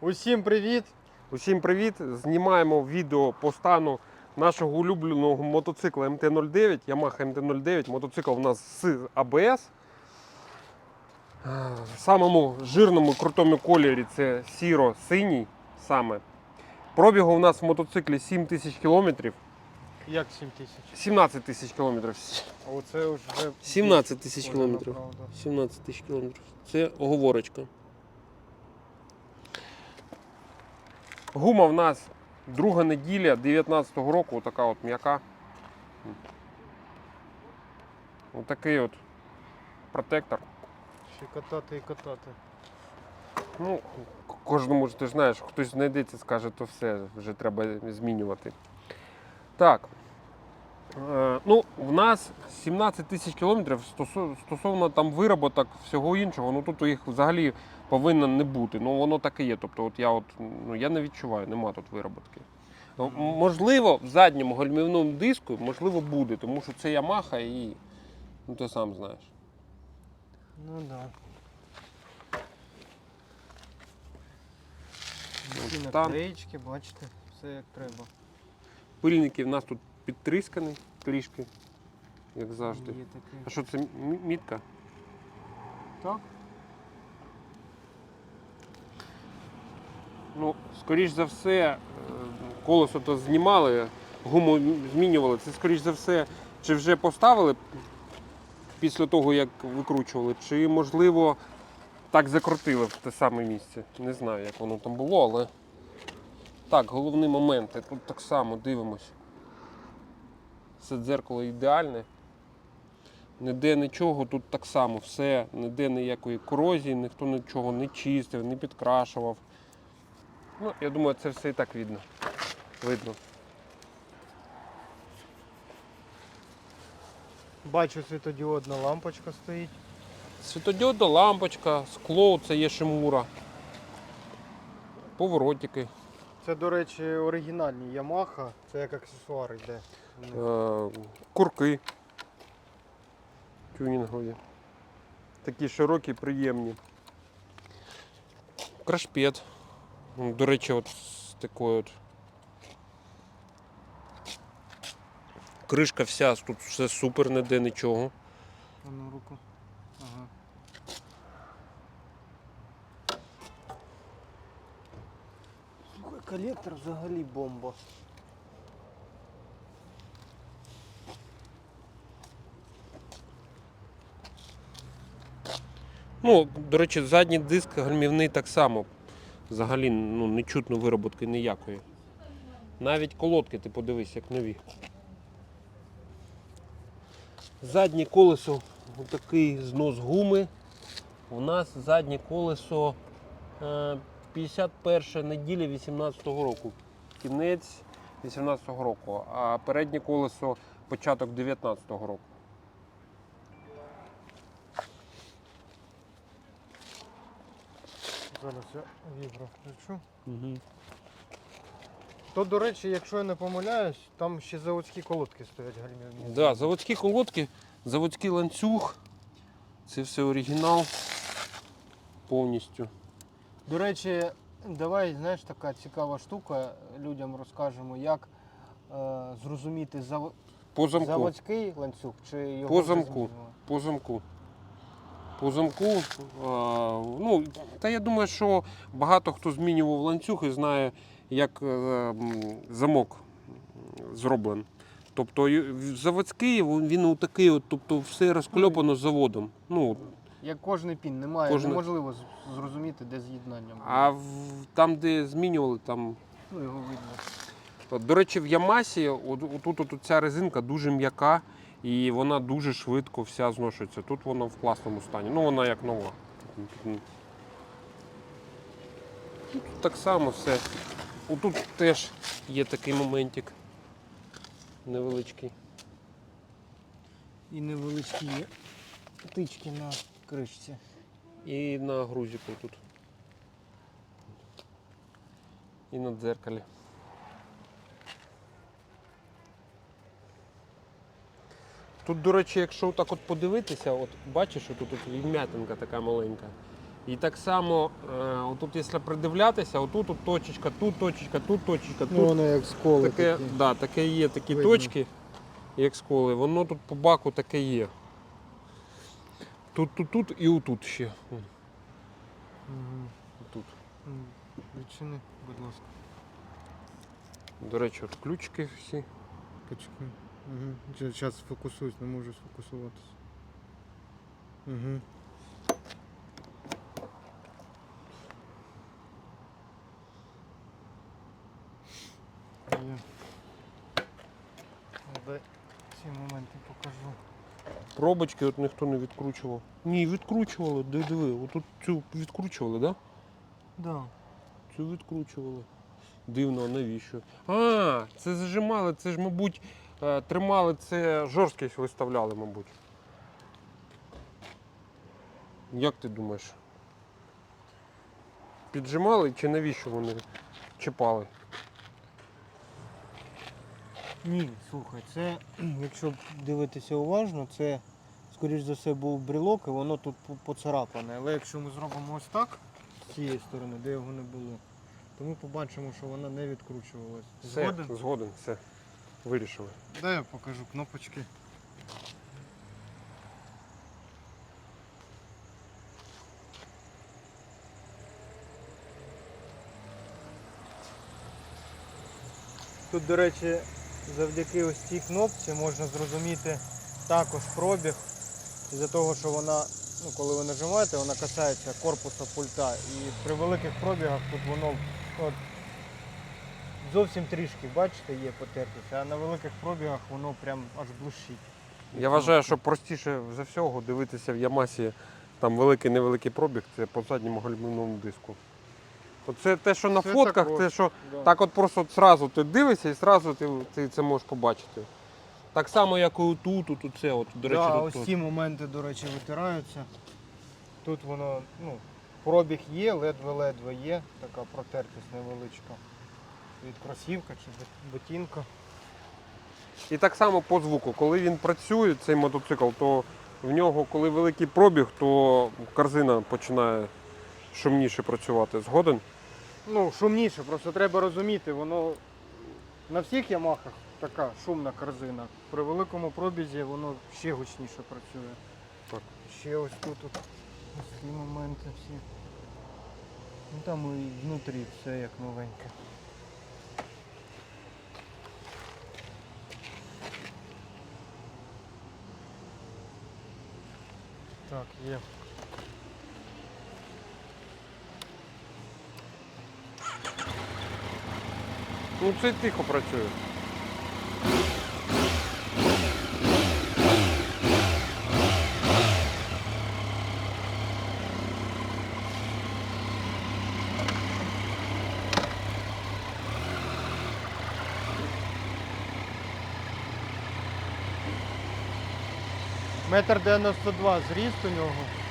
Усім привіт! Усім привіт! Знімаємо відео по стану нашого улюбленого мотоцикла МТ-09, Yamaha МТ-09. Мотоцикл у нас з АБС. Е, В самому жирному крутому кольорі це сіро-синій саме. Пробігу у нас в мотоциклі 7 тисяч кілометрів. Як 7 тисяч? 17 тисяч кілометрів. Оце вже 17 тисяч кілометрів. 17 тисяч кілометрів. Це оговорочка. Гума в нас друга неділя 19-го року, така от м'яка. Отакий от протектор. Ще катати і катати. Ну, кожному ж ти ж знаєш, хтось знайдеться, скаже, то все, вже треба змінювати. Так. Е, ну, в нас 17 тисяч кілометрів стосовно там вироботок, всього іншого, ну тут їх взагалі повинно не бути. Ну воно так і є. Тобто, от я от ну я не відчуваю, нема тут вироботки. Ну, можливо, в задньому гальмівному диску, можливо, буде, тому що це Yamaha і ну ти сам знаєш. Ну так. Да. Всі наклеїчки, бачите, все як треба. Пильники в нас тут підтріскані трішки, як завжди. Є. А що це мі- мітка? Так? Ну, скоріш за все, е, колесо то знімали, гуму змінювали. Це скоріш за все, чи вже поставили після того, як викручували, чи можливо так закрутили в те саме місце. Не знаю, як воно там було, але так, головні моменти. Тут так само дивимось. Все дзеркало ідеальне. Ніде нічого, тут так само все, ніде ніякої корозії, ніхто нічого не чистив, не підкрашував. Ну, я думаю, це все і так видно. Видно. Бачу, світодіодна лампочка стоїть. Світодіодна лампочка, скло, це є шимура. Поворотики, Це, до речі, оригінальні Yamaha, це як аксесуар йде. Е, курки тюнінгові. Такі широкі, приємні. Крашпет. До речі, от з такою от. Кришка вся, тут все супер, ніде нічого. А ну, руку. Ага. Слухай, колектор взагалі бомба. Ну, до речі, задній диск гальмівний так само. Взагалі ну, не чутно вироботки ніякої. Навіть колодки, ти подивись, як нові. Заднє колесо, такий знос гуми. У нас заднє колесо е, 51 неділя 18-го року. Кінець 18-го року, а переднє колесо початок 19-го року. Зараз я вібро включу. Угу. То, до речі, якщо я не помиляюсь, там ще заводські колодки стоять гальмівні. Да, заводські колодки, заводський ланцюг. Це все оригінал повністю. До речі, давай, знаєш, така цікава штука, людям розкажемо, як е, зрозуміти зав... По замку. заводський ланцюг чи його По замку. По замку. По замку. Ну, та я думаю, що багато хто змінював ланцюг і знає, як е, замок зроблений. Тобто заводський він, він такий, от, тобто все розкльопано заводом. Ну, Як кожний пін, немає, Кожний- неможливо зрозуміти, де з'єднання. буде. а в, там, де змінювали, там Ну, його видно. До речі, в Ямасі от, отут от ця резинка дуже м'яка і вона дуже швидко вся зношується. Тут вона в класному стані. Ну вона як нова. Тут так само все. Отут теж є такий моментик невеличкий. І невеличкі є тички на кришці. І на грузику тут. І на дзеркалі. Тут, до речі, якщо так от подивитися, от бачиш, що тут от вм'ятинка така маленька. І так само, е, отут, якщо придивлятися, отут тут точечка, тут точечка, тут точечка, тут Ну, воно як сколи таке, такі. да, таке є такі Видно. точки, як сколи. Воно тут по баку таке є. Тут, тут, тут і отут ще. Мгм. Тут. Відчини, будь ласка. До речі, от ключики всі. Почекай. Угу. Зараз сфокусуюсь, не можу сфокусуватися. Угу. Дай ці моменти покажу. Пробочки от ніхто не відкручував. Ні, відкручували, диви, диви. Отут цю відкручували. Да? Да. Цю відкручували. Дивно, а навіщо? А, це зажимали, це ж, мабуть, тримали це жорсткість виставляли, мабуть. Як ти думаєш? Піджимали чи навіщо вони чіпали? Ні, слухай, це, якщо дивитися уважно, це, скоріш за все, був брелок, і воно тут поцарапане. Але якщо ми зробимо ось так, з цієї сторони, де його не було, то ми побачимо, що вона не відкручувалась. Все, Згоден? згоден, все. Вирішили. Дай я покажу кнопочки. Тут, до речі, завдяки ось цій кнопці можна зрозуміти також пробіг. Із-за того, що вона, ну, коли ви нажимаєте, вона касається корпуса пульта. І при великих пробігах тут воно от, зовсім трішки, бачите, є потертість, а на великих пробігах воно прям аж блищить. Я вважаю, що простіше за всього дивитися в Ямасі там великий невеликий пробіг, це по задньому гальмівному диску. Оце те, що на Це фотках, також. те, що Да. так от просто от зразу ти дивишся і зразу ти, ти це можеш побачити. Так само, як і тут, тут, це, от, до речі, да, тут, ось ці моменти, до речі, витираються. Тут воно, ну, пробіг є, ледве-ледве є, така протертість невеличка. Від кросівка чи бот- ботинка. І так само по звуку. Коли він працює, цей мотоцикл, то в нього, коли великий пробіг, то корзина починає шумніше працювати. Згоден? Ну, шумніше, просто треба розуміти, воно на всіх ямахах така шумна корзина. При великому пробізі воно ще гучніше працює. Так. Ще ось тут ось ці моменти всі. Ну там і внутрі все як новеньке. Так, є. Ну це тихо працює. Метр 92 зріст у нього.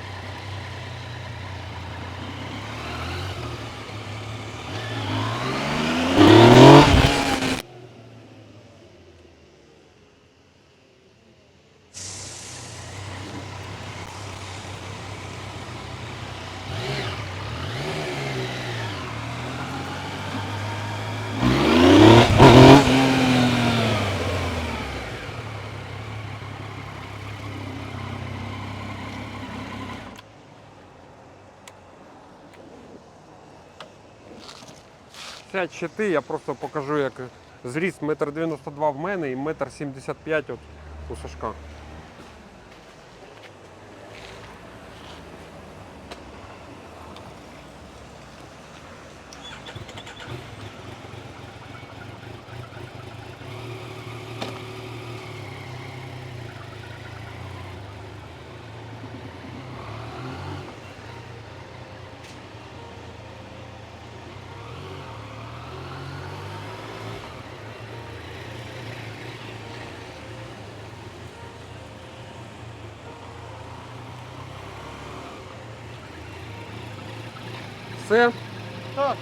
Сядь ще ти, я просто покажу, як зріс 1,92 м в мене і 1,75 м от у Сашка. Все, Так,